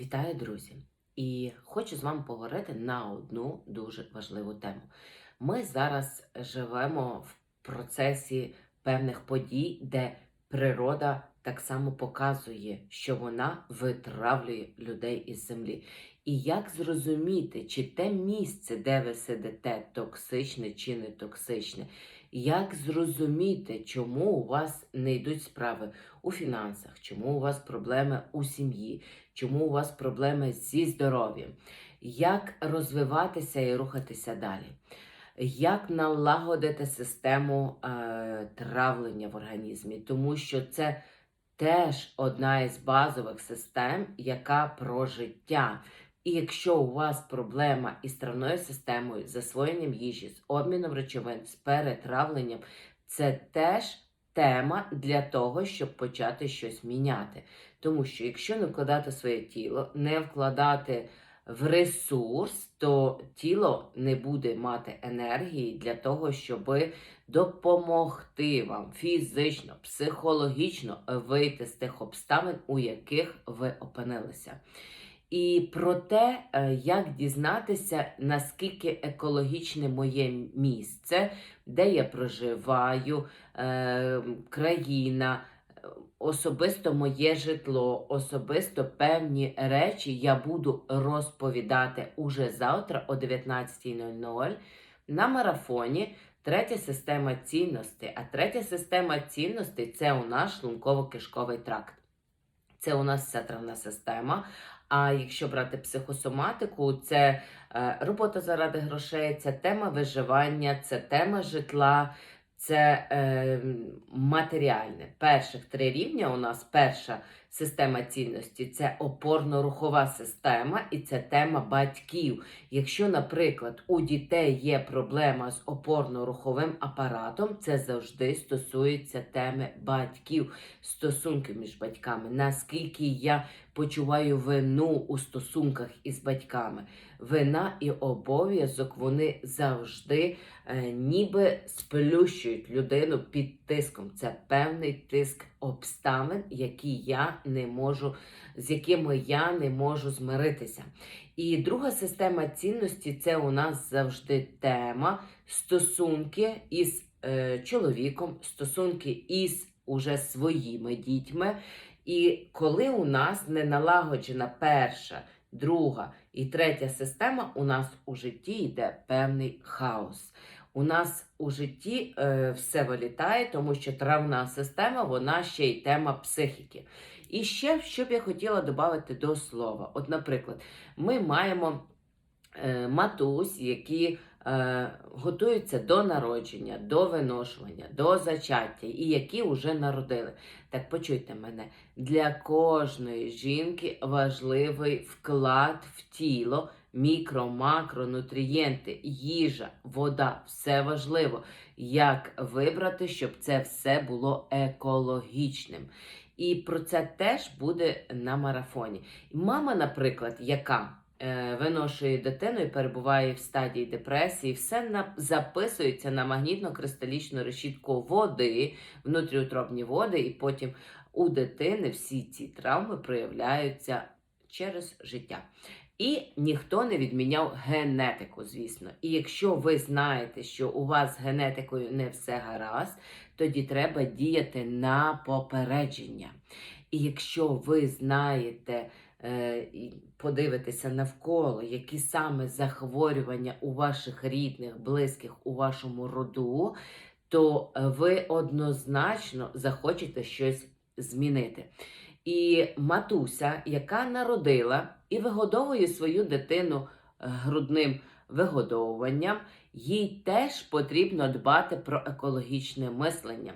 Вітаю, друзі! І хочу з вами поговорити на одну дуже важливу тему. Ми зараз живемо в процесі певних подій, де природа так само показує, що вона витравлює людей із землі. І як зрозуміти, чи те місце, де ви сидите, токсичне чи не токсичне? Як зрозуміти, чому у вас не йдуть справи у фінансах, чому у вас проблеми у сім'ї, чому у вас проблеми зі здоров'ям, як розвиватися і рухатися далі, як налагодити систему е, травлення в організмі, тому що це теж одна із базових систем, яка про життя. І якщо у вас проблема із травною системою, засвоєнням їжі, з обміном речовин, з перетравленням, це теж тема для того, щоб почати щось міняти. Тому що якщо не вкладати своє тіло, не вкладати в ресурс, то тіло не буде мати енергії для того, щоб допомогти вам фізично, психологічно вийти з тих обставин, у яких ви опинилися. І про те, е, як дізнатися, наскільки екологічне моє місце, де я проживаю, е, країна, особисто моє житло, особисто певні речі я буду розповідати уже завтра о 19.00 на марафоні. Третя система цінностей. А третя система цінностей це у нас шлунково-кишковий тракт. Це у нас вся травна система. А якщо брати психосоматику, це е, робота заради грошей, це тема виживання, це тема житла, це е, матеріальне. Перших три рівня у нас перша система цінності це опорно-рухова система, і це тема батьків. Якщо, наприклад, у дітей є проблема з опорно-руховим апаратом, це завжди стосується теми батьків, стосунків між батьками. Наскільки я почуваю вину у стосунках із батьками. Вина і обов'язок вони завжди е, ніби сплющують людину під тиском. Це певний тиск обставин, які я не можу, з якими я не можу змиритися. І друга система цінності це у нас завжди тема стосунки із е, чоловіком, стосунки із уже своїми дітьми. І коли у нас не налагоджена перша, друга і третя система, у нас у житті йде певний хаос. У нас у житті е, все вилітає, тому що травна система, вона ще й тема психіки. І ще, що б я хотіла додати до слова. От, наприклад, ми маємо е, матусь, які готуються до народження, до виношування, до зачаття, і які вже народили. Так почуйте мене, для кожної жінки важливий вклад в тіло, мікро, макро, нутрієнти, їжа, вода все важливо. Як вибрати, щоб це все було екологічним. І про це теж буде на марафоні. Мама, наприклад, яка е, виношує дитину і перебуває в стадії депресії, все записується на магнітно-кристалічну решітку води, внутріутробні води, і потім у дитини всі ці травми проявляються через життя. І ніхто не відміняв генетику, звісно. І якщо ви знаєте, що у вас з генетикою не все гаразд, тоді треба діяти на попередження. І якщо ви знаєте, е, і подивитеся навколо, які саме захворювання у ваших рідних, близьких, у вашому роду, то ви однозначно захочете щось змінити. І матуся, яка народила і вигодовує свою дитину е, грудним вигодовуванням, їй теж потрібно дбати про екологічне мислення.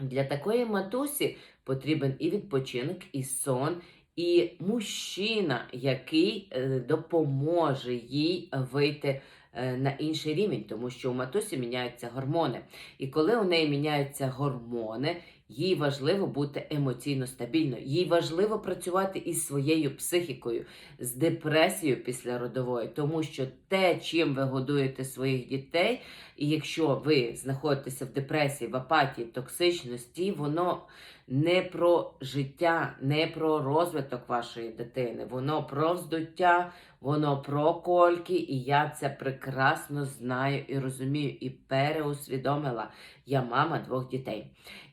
Для такої матусі потрібен і відпочинок, і сон, і мужчина, який е, допоможе їй вийти е, на інший рівень, тому що у матусі міняються гормони. І коли у неї міняються гормони, Їй важливо бути емоційно стабільною, їй важливо працювати із своєю психікою, з депресією післяродовою, тому що те, чим ви годуєте своїх дітей, і якщо ви знаходитеся в депресії, в апатії, токсичності, воно не про життя, не про розвиток вашої дитини, воно про вздуття, воно про кольки, і я це прекрасно знаю і розумію, і переусвідомила. Я мама двох дітей.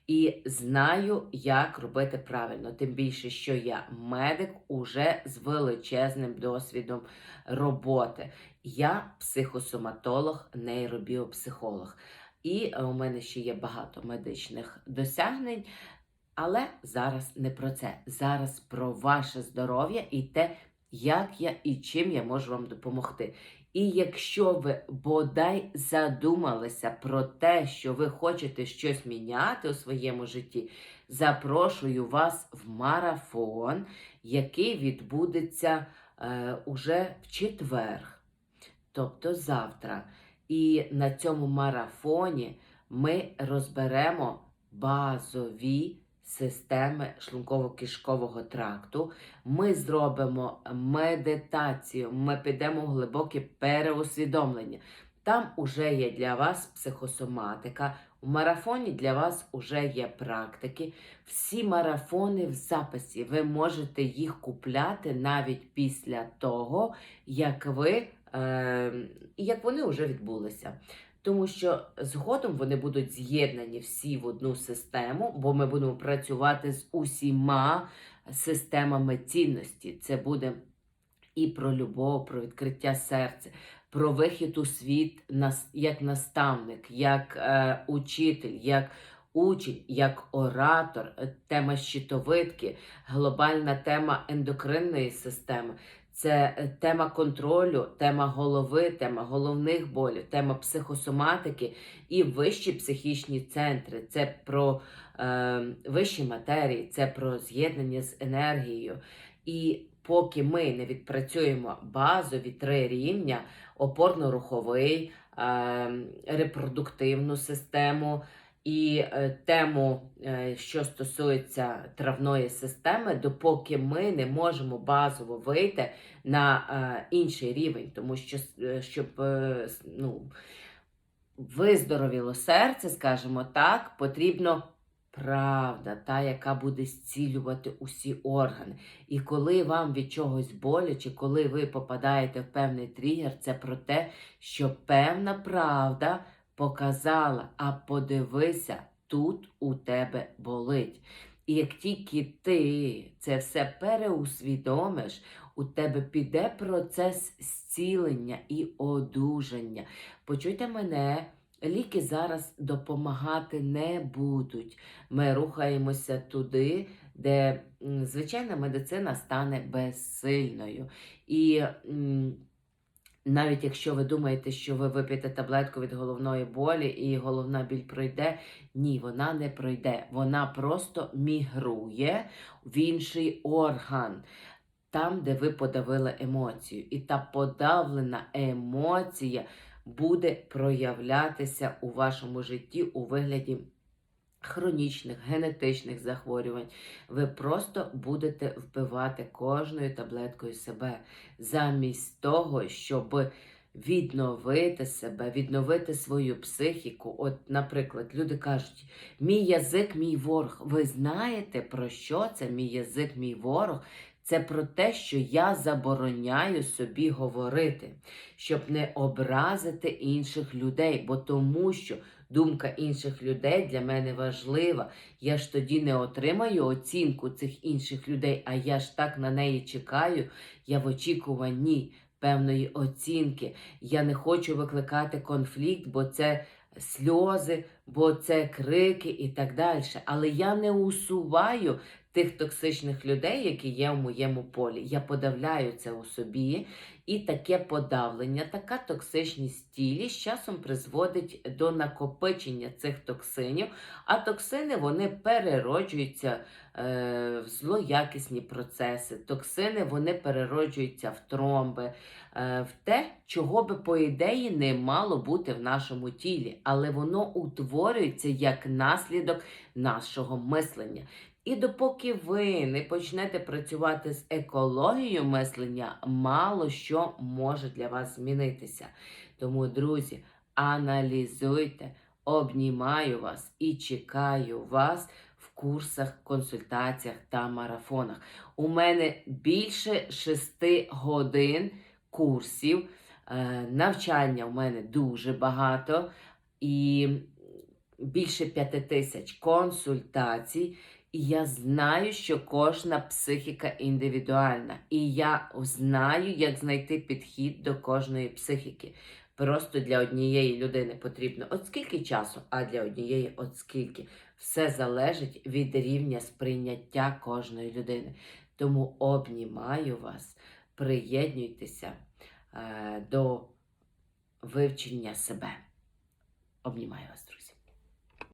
І знаю, як робити правильно. Тим більше, що я медик уже з величезним досвідом роботи. Я психосоматолог, нейробіопсихолог. І у мене ще є багато медичних досягнень. Але зараз не про це. Зараз про ваше здоров'я і те, як я і чим я можу вам допомогти. І якщо ви бодай задумалися про те, що ви хочете щось міняти у своєму житті, запрошую вас в марафон, який відбудеться е, уже в четвер, тобто завтра. І на цьому марафоні ми розберемо базові системи шлунково-кишкового тракту. Ми зробимо медитацію, ми підемо в глибоке переусвідомлення. Там уже є для вас психосоматика. У марафоні для вас уже є практики. Всі марафони в записі. Ви можете їх купляти навіть після того, як ви е, як вони вже відбулися. Тому що згодом вони будуть з'єднані всі в одну систему, бо ми будемо працювати з усіма системами цінності. Це буде і про любов, про відкриття серця, про вихід у світ як наставник, як е, учитель, як учень, як оратор, тема щитовидки, глобальна тема ендокринної системи. Це е, тема контролю, тема голови, тема головних болів, тема психосоматики і вищі психічні центри. Це про е, вищі матерії, це про з'єднання з енергією. І поки ми не відпрацюємо базові три рівня: опорно-руховий, е, репродуктивну систему. І е, тему, е, що стосується травної системи, допоки ми не можемо базово вийти на е, інший рівень, тому що щоб ну, виздоровіло серце, скажімо так, потрібно правда, та, яка буде зцілювати усі органи. І коли вам від чогось боляче, коли ви попадаєте в певний тригер, це про те, що певна правда показала, а подивися, тут у тебе болить. І як тільки ти це все переусвідомиш, у тебе піде процес зцілення і одужання. Почуйте мене, ліки зараз допомагати не будуть. Ми рухаємося туди, де звичайна медицина стане безсильною. І навіть якщо ви думаєте, що ви вип'єте таблетку від головної болі і головна біль пройде, ні, вона не пройде. Вона просто мігрує в інший орган, там, де ви подавили емоцію. І та подавлена емоція буде проявлятися у вашому житті у вигляді хронічних генетичних захворювань. Ви просто будете вбивати кожною таблеткою себе, замість того, щоб відновити себе, відновити свою психіку. От, наприклад, люди кажуть, мій язик, мій ворог. Ви знаєте про що це мій язик, мій ворог? Це про те, що я забороняю собі говорити, щоб не образити інших людей, бо тому що думка інших людей для мене важлива. Я ж тоді не отримаю оцінку цих інших людей, а я ж так на неї чекаю. Я в очікуванні певної оцінки. Я не хочу викликати конфлікт, бо це сльози, бо це крики і так далі. Але я не усуваю тих токсичних людей, які є в моєму полі. Я подавляю це у собі, і таке подавлення, така токсичність тілі з часом призводить до накопичення цих токсинів, а токсини вони перероджуються е, в злоякісні процеси. Токсини вони перероджуються в тромби, е, в те, чого би, по ідеї, не мало бути в нашому тілі, але воно утворюється як наслідок нашого мислення. І допоки ви не почнете працювати з екологією мислення, мало що може для вас змінитися. Тому, друзі, аналізуйте, обнімаю вас і чекаю вас в курсах, консультаціях та марафонах. У мене більше шести годин курсів. Е, Навчання у мене дуже багато і більше п'яти тисяч консультацій. І я знаю, що кожна психіка індивідуальна. І я знаю, як знайти підхід до кожної психіки. Просто для однієї людини потрібно от скільки часу, а для однієї от скільки. Все залежить від рівня сприйняття кожної людини. Тому обнімаю вас, приєднуйтеся е, до вивчення себе. Обнімаю вас, друзі.